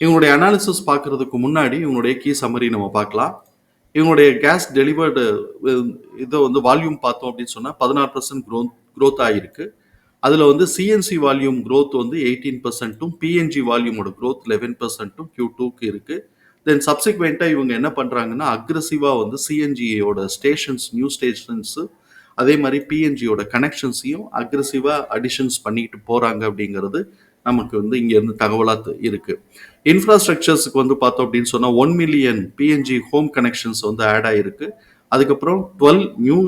இவங்களுடைய அனாலிசிஸ் பார்க்கறதுக்கு முன்னாடி இவங்களுடைய கீ சம்மரி நம்ம பார்க்கலாம். இவங்களுடைய கேஸ் டெலிவர்டு இதை வந்து வால்யூம் பார்த்தோம் அப்படின்னு சொன்னால் பதினாறு பர்சன்ட் க்ரோத் க்ரோத் ஆகிருக்கு அதில் வந்து சிஎன்சி வால்யூம் க்ரோத் வந்து எயிட்டீன் பர்சன்ட்டும் பிஎன்ஜி வால்யூமோட க்ரோத் லெவன் பர்சன்ட்டும் கியூ டூக்கு இருக்குது தென் சப்சிக்வெண்ட்டாக இவங்க என்ன பண்ணுறாங்கன்னா அக்ரஸிவாக வந்து சிஎன்ஜியோட ஸ்டேஷன்ஸ் நியூ ஸ்டேஷன்ஸு அதே மாதிரி பிஎன்ஜியோட கனெக்ஷன்ஸையும் அக்ரஸிவாக அடிஷன்ஸ் பண்ணிக்கிட்டு போகிறாங்க அப்படிங்கிறது நமக்கு வந்து இங்கேருந்து தகவலாக இருக்குது இன்ஃப்ராஸ்ட்ரக்சர்ஸுக்கு வந்து பார்த்தோம் அப்படின்னு சொன்னால் one million PNG home connections வந்து ஆட் ஆகிருக்கு அதுக்கப்புறம் twelve new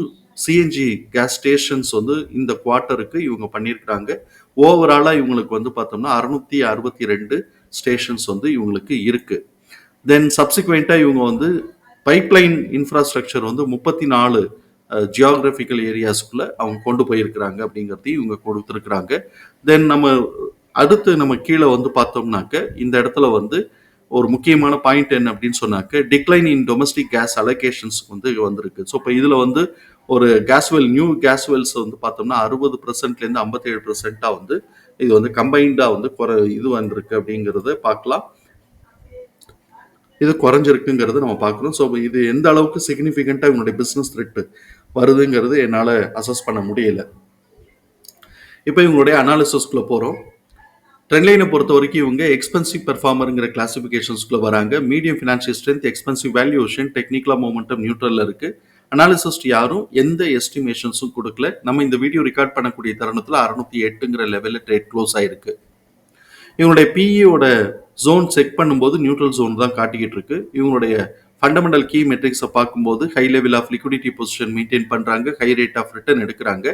CNG gas stations வந்து இந்த குவார்ட்டருக்கு இவங்க பண்ணியிருக்கிறாங்க. ஓவராலாக இவங்களுக்கு வந்து பார்த்தோம்னா அறுநூத்தி அறுபத்தி ரெண்டு ஸ்டேஷன்ஸ் வந்து இவங்களுக்கு இருக்குது தென் சப்சிக்வெண்ட்டாக இவங்க வந்து பைப்லைன் இன்ஃப்ராஸ்ட்ரக்சர் வந்து முப்பத்தி நாலு ஜியாகிரபிக்கல் ஏரியாஸ்க்குள்ளே அவங்க கொண்டு போயிருக்கிறாங்க அப்படிங்கிறதையும் இவங்க கொடுத்துருக்குறாங்க. தென் நம்ம அடுத்து நம்ம கீழே வந்து பார்த்தோம்னாக்க இந்த இடத்துல வந்து ஒரு முக்கியமான பாயிண்ட் என்ன அப்படின்னு சொன்னாக்க decline in domestic gas allocations வந்து வந்திருக்கு. ஸோ இப்போ இதில் வந்து ஒரு கேஸ்வெல் நியூ கேஸ்வெல்ஸ் வந்து பார்த்தோம்னா அறுபது பர்சன்ட்லேருந்து ஐம்பத்தேழு பர்சன்ட்டாக வந்து இது வந்து கம்பைண்டாக வந்து குறை இது வந்திருக்கு அப்படிங்கிறத பார்க்கலாம். இது குறைஞ்சிருக்குங்கிறது நம்ம பார்க்குறோம் ஸோ இது எந்த அளவுக்கு சிக்னிஃபிகண்ட்டாக இவனுடைய பிஸ்னஸ் த்ரெட்டு வருதுங்கிறது என்னால் அசஸ் பண்ண முடியல. இப்போ இவங்களுடைய அனாலிசிஸ்குள்ளே போகிறோம் ட்ரெண்ட்லைனை பொறுத்த வரைக்கும் இவங்க எக்ஸ்பென்சிவ் பெர்ஃபார்மருங்கிற கிளாசிஃபிகேஷன்ஸ்குள்ளே வராங்க. Medium financial strength expensive valuation டெக்னிக்கலாக மூமெண்டம் நியூட்ரலில் இருக்குது அனாலிசிஸ்ட் யாரும் எந்த எஸ்டிமேஷன்ஸும் கொடுக்கல. நம்ம இந்த வீடியோ ரெக்கார்ட் பண்ணக்கூடிய தருணத்தில் அறுநூத்தி எட்டுங்கிற லெவலில் ட்ரேட் க்ளோஸ் ஆயிருக்கு. இவங்களுடைய பிஇயோட ஜோன் செக் பண்ணும்போது நியூட்ரல் ஜோன் தான் காட்டிக்கிட்டு இருக்கு. இவங்களுடைய ஃபண்டமெண்டல் கீ மெட்ரிக்ஸை பார்க்கும்போது high level of liquidity position maintain பண்ணுறாங்க ஹை ரேட் ஆஃப் ரிட்டர்ன் எடுக்கிறாங்க.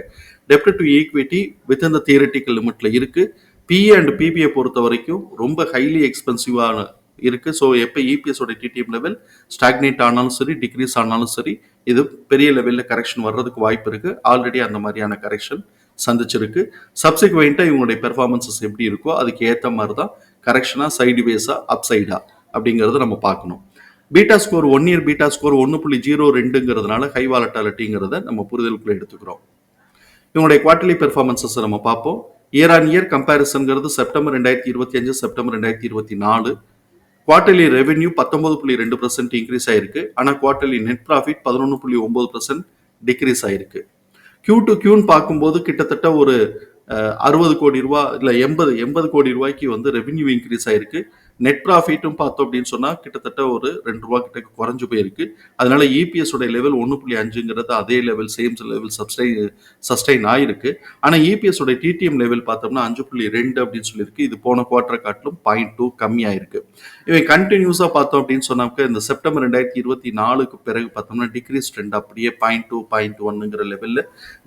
டெப்ட் டு ஈக்விட்டி வித் இந்த தியரட்டிக்கல் லிமிட்ல இருக்கு. பிஏ அண்ட் பிபியை பொறுத்த வரைக்கும் ரொம்ப ஹைலி எக்ஸ்பென்சிவான இருக்கு. ஸோ எப்போ இபிஎஸோட டிடிஎம் லெவல் ஸ்டாக்னேட் ஆனாலும் சரி டிக்ரீஸ் ஆனாலும் சரி இது பெரிய லெவலில் கரெக்ஷன் வர்றதுக்கு வாய்ப்பு இருக்கு. ஆல்ரெடி அந்த மாதிரியான கரெக்ஷன் சந்திச்சிருக்கு. சப்சிக்வெண்ட்டாக இவங்களுடைய பெர்ஃபார்மன்சஸ் எப்படி இருக்கோ அதுக்கு ஏற்ற மாதிரி தான் கரெக்ஷனாக சைடு வேஸாக அப்சைடா அப்படிங்கிறத நம்ம பார்க்கணும். Beta score one year beta score ஒன்று புள்ளி ஜீரோ ரெண்டுங்கிறதுனால ஹை வாலட்டாலிட்டிங்கிறத நம்ம புரிதலுக்குள்ளே எடுத்துக்கிறோம். இவங்களுடைய குவார்டர்லி பெர்ஃபார்மன்சஸை நம்ம பார்ப்போம். இயர் ஆன் இயர் கம்பேரிசன்கிறது செப்டம்பர் ரெண்டாயிரத்தி இருபத்தி அஞ்சு செப்டம்பர் ரெண்டாயிரத்தி இருபத்தி நாலு. குவார்டர்லி ரெவென்யூ பத்தொன்பது புள்ளி ரெண்டு பர்சன்ட் இன்க்ரீஸ் ஆயிருக்கு. ஆனால் குவார்டர்லி நெட் ப்ராஃபிட் பதினொன்று புள்ளி ஒன்பது பர்சன்ட் டிக்ரீஸ் ஆயிருக்கு. கியூ டு கியூன்னு பார்க்கும்போது கிட்டத்தட்ட ஒரு அறுபது கோடி ரூபா இல்லை எண்பது எண்பது கோடி ரூபாய்க்கு வந்து ரெவென்யூ இன்க்ரீஸ் ஆயிருக்கு. நெட் ப்ராஃபிட்டும் பார்த்தோம் அப்படின்னு சொன்னால் கிட்டத்தட்ட ஒரு ரெண்டு ரூபா கிட்ட குறைஞ்சு போயிருக்கு. அதனால இபிஎஸ் உடைய லெவல் ஒன்று புள்ளி அஞ்சுங்கிறது அதே லெவல் சேம் லெவல் சப்ஸ்டை சஸ்டைன் ஆயிருக்கு. ஆனால் இபிஎஸ் உடைய டிடிஎம் லெவல் பார்த்தோம்னா அஞ்சு புள்ளி ரெண்டு அப்படின்னு சொல்லியிருக்கு. இது போன குவார்டர் காட்டிலும் பாயிண்ட் டூ கம்மியாயிருக்கு. இவன் கண்டினியூஸாக பார்த்தோம் அப்படின்னு சொன்னாக்க இந்த செப்டம்பர் ரெண்டாயிரத்தி இருபத்தி நாலுக்கு பிறகு பார்த்தோம்னா டிக்ரீஸ் ட்ரெண்ட் அப்படியே பாயிண்ட் டூ பாயிண்ட் ஒன்னுங்கிற லெவலில்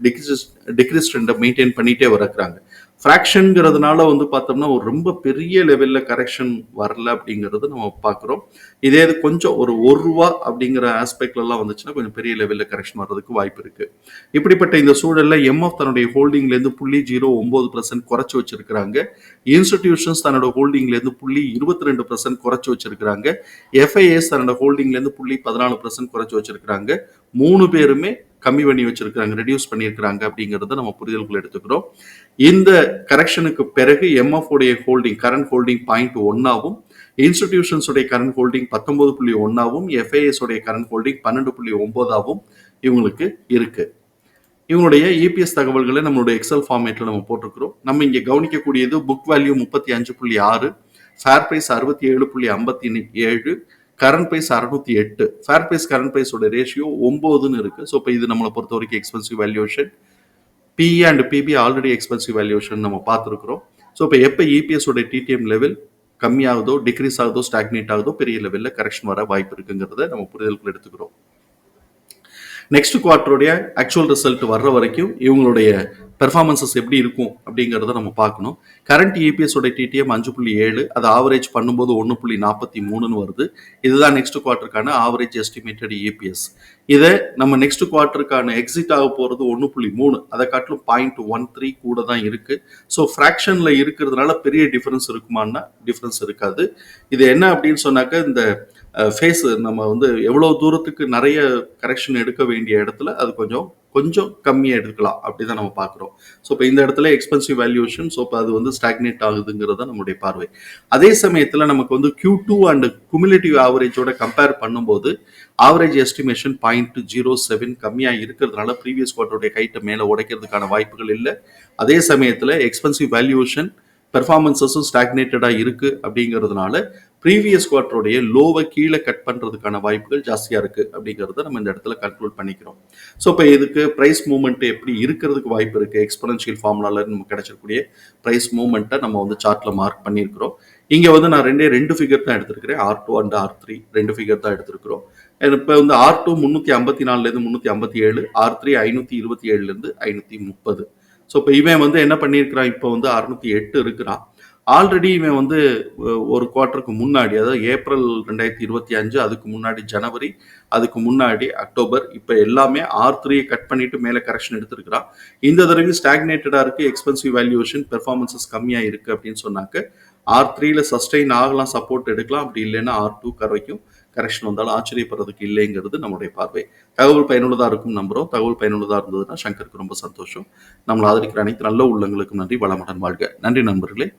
டிக்ரீஸ் டிக்ரீஸ் ட்ரெண்டை மெயின்டைன் பண்ணிகிட்டே வரக்குறாங்க ஃப்ராக்ஷனுங்கிறதுனால வந்து பார்த்தோம்னா ஒரு ரொம்ப பெரிய லெவலில் கரெக்ஷன் வரல அப்படிங்கிறது நம்ம பார்க்குறோம். இதே இது கொஞ்சம் ஒரு ஒரு ரூபா அப்படிங்கிற ஆஸ்பெக்ட்லலாம் வந்துச்சுன்னா கொஞ்சம் பெரிய லெவலில் கரெக்ஷன் வர்றதுக்கு வாய்ப்பு இருக்குது இப்படிப்பட்ட இந்த சூழலில் எம்எஃப் தன்னுடைய ஹோல்டிங்லேருந்து புள்ளி ஜீரோ ஒம்பது பர்சன்ட் குறைச்சி வச்சிருக்கிறாங்க. இன்ஸ்டிடியூஷன்ஸ் தன்னோட ஹோல்டிங்லேருந்து புள்ளி இருபத்தி ரெண்டு பர்சன்ட் குறைச்சி வச்சிருக்கிறாங்க. எஃப்ஐஎஸ் தன்னோட ஹோல்டிங்லேருந்து புள்ளி பதினாலு பர்சன்ட் குறைச்சி வச்சிருக்கிறாங்க. மூணு பேருமே கம்மி பண்ணி வச்சிருக்கிறாங்க ரெடியூஸ் பண்ணியிருக்கிறாங்க அப்படிங்கிறத நம்ம புரிதல்கள் எடுத்துக்கிறோம். இந்த கரெக்ஷனுக்கு பிறகு எம்எஃப் உடைய ஹோல்டிங் கரண்ட் ஹோல்டிங் பாயிண்ட் ஒன்னாவும் இன்ஸ்டிடியூஷன்ஸ் உடைய கரண்ட் ஹோல்டிங் பத்தொன்பது புள்ளி ஒன்னாவும் எஃப்ஐஎஸ் உடைய கரண்ட் ஹோல்டிங் பன்னெண்டு புள்ளி ஒன்பதாவும் இவங்களுக்கு இருக்கு. இவங்களுடைய இபிஎஸ் தகவல்களை நம்மளுடைய எக்ஸல் ஃபார்மேட்ல நம்ம போட்டிருக்கிறோம். நம்ம இங்கே கவனிக்கக்கூடியது புக் வேல்யூ முப்பத்தி அஞ்சு புள்ளி ஆறு ஃபேர் பிரைஸ் அறுபத்தி ஏழு புள்ளி ஐம்பத்தி ஏழு கரண்ட் ப்ரைஸ் அறுநூத்தி எட்டு ஃபேர் ப்ரைஸ் கரண்ட் ப்ரைஸோட ரேஷியோ ஒம்போதுன்னு இருக்கு. ஸோ இப்போ இது நம்மளை பொறுத்த வரைக்கும் expensive valuation P and PB already expensive valuation நம்ம பார்த்துருக்குறோம். ஸோ இப்போ எப்போ இபிஎஸோட டிடிஎம் லெவல் கம்மியாகுதோ டிக்ரீஸ் ஆகுதோ ஸ்டாக்னேட் ஆகுதோ பெரிய லெவலில் கரெக்ஷன் வர வாய்ப்பு இருக்குங்கிறத நம்ம புரிதலுக்குள்ள எடுத்துக்கிறோம். நெக்ஸ்ட் குவார்டருடைய ஆக்சுவல் ரிசல்ட் வர்ற வரைக்கும் இவங்களுடைய பெர்ஃபார்மன்சஸ் எப்படி இருக்கும் அப்படிங்கிறத நம்ம பார்க்கணும். கரண்ட் இபிஎஸ் உடைய டிடிஎம் அஞ்சு புள்ளி ஏழு அது ஆவரேஜ் பண்ணும்போது ஒன்று புள்ளி நாற்பத்தி மூணுன்னு வருது. இதுதான் நெக்ஸ்ட் குவார்ட்டருக்கான ஆவரேஜ் எஸ்டிமேட்டட் இபிஎஸ் இதை நம்ம நெக்ஸ்ட் குவார்ட்டருக்கான எக்ஸிட் ஆக போகிறது ஒன்று புள்ளி மூணு அதை காட்டிலும் பாயிண்ட் ஒன் த்ரீ கூட தான் இருக்குது ஸோ ஃப்ராக்ஷனில் இருக்கிறதுனால பெரிய டிஃபரன்ஸ் இருக்குமான்னா டிஃபரன்ஸ் இருக்காது. இது என்ன அப்படின்னு சொன்னாக்க இந்த ஃபேஸ் நம்ம வந்து எவ்வளோ தூரத்துக்கு நிறைய கரெக்ஷன் எடுக்க வேண்டிய இடத்துல அது கொஞ்சம் கொஞ்சம் கம்மியாக எடுக்கலாம். அப்படி தான் நம்ம பார்க்குறோம். ஸோ இப்போ இந்த இடத்துல எக்ஸ்பென்சிவ் வேல்யூஷன் ஸோ இப்போ அது வந்து ஸ்டாக்னேட் ஆகுதுங்கிறது தான் நம்மளுடைய பார்வை. அதே சமயத்தில் நமக்கு வந்து கியூ டூ அண்ட் குமுலேட்டிவ் ஆவரேஜோட கம்பேர் பண்ணும்போது average estimation point zero seven கம்மியாக இருக்கிறதுனால ப்ரீவியஸ் குவார்ட்டருடைய கைட்டை மேலே உடைக்கிறதுக்கான வாய்ப்புகள் இல்லை. அதே சமயத்தில் எக்ஸ்பென்சிவ் வேல்யூஷன் பெர்ஃபார்மன்ஸஸும் ஸ்டாக்னேட்டடாக இருக்குது அப்படிங்கிறதுனால ப்ரீவியஸ் குவார்ட்டருடைய லோவை கீழே கட் பண்ணுறதுக்கான வாய்ப்புகள் ஜாஸ்தியாக இருக்குது அப்படிங்கிறத நம்ம இந்த இடத்துல கன்க்ளூட் பண்ணிக்கிறோம். ஸோ இப்போ இதுக்கு ப்ரைஸ் மூவ்மெண்ட் எப்படி இருக்கிறதுக்கு வாய்ப்பு இருக்குது எக்ஸ்பனன்ஷியல் ஃபார்முலாவில் நமக்கு கிடைச்சிருக்கூடிய ப்ரைஸ் மூவ்மெண்ட்டை நம்ம வந்து சார்ட்டில் மார்க் பண்ணியிருக்கிறோம். இங்கே வந்து நான் ரெண்டே ரெண்டு ஃபிகர் தான் எடுத்திருக்கிறேன். R two and R three ரெண்டு ஃபிகர் தான் எடுத்திருக்கிறோம். இப்போ வந்து ஆர் டூ முந்நூற்றி ஐம்பத்தி நாலுலேருந்து முந்நூற்றி ஐம்பத்தி ஏழு ஆர் த்ரீ ஐநூற்றி இருபத்தி ஏழுலேருந்து ஐநூற்றி முப்பது. ஸோ இப்போ இவன் வந்து என்ன பண்ணியிருக்கிறான்? இப்போ வந்து அறுநூத்தி எட்டு இருக்கிறான். ஆல்ரெடி இவன் வந்து ஒரு குவார்ட்டருக்கு முன்னாடி அதாவது ஏப்ரல் ரெண்டாயிரத்தி இருபத்தி அஞ்சு அதுக்கு முன்னாடி ஜனவரி அதுக்கு முன்னாடி அக்டோபர் இப்போ எல்லாமே ஆர் த்ரீயை கட் பண்ணிட்டு மேலே கரெக்ஷன் எடுத்திருக்கிறான். இந்த தடவை ஸ்டாக்னேட்டடாக இருக்குது எக்ஸ்பென்சிவ் வேல்யூஷன் பெர்ஃபார்மன்சஸ் கம்மியாக இருக்குது அப்படின்னு சொன்னாக்க ஆர் த்ரீல சஸ்டெயின் ஆகலாம் சப்போர்ட் எடுக்கலாம் அப்படி இல்லைன்னா ஆர் டூ கரைக்கும் கரெக்ஷன் வந்தாலும் ஆச்சரியப்படுறதுக்கு இல்லைங்கிறது நம்மளுடைய பார்வை. தகவல் பயனுள்ளதாக இருக்கும் நம்புகிறோம் தகவல் பயனுள்ளதாக இருந்ததுன்னா சங்கருக்கு ரொம்ப சந்தோஷம். நம்மளை ஆதரிக்கிற அனைத்து நல்ல உள்ளங்களுக்கும் நன்றி வளமுடன் வாழ்க. நன்றி நண்பர்களே.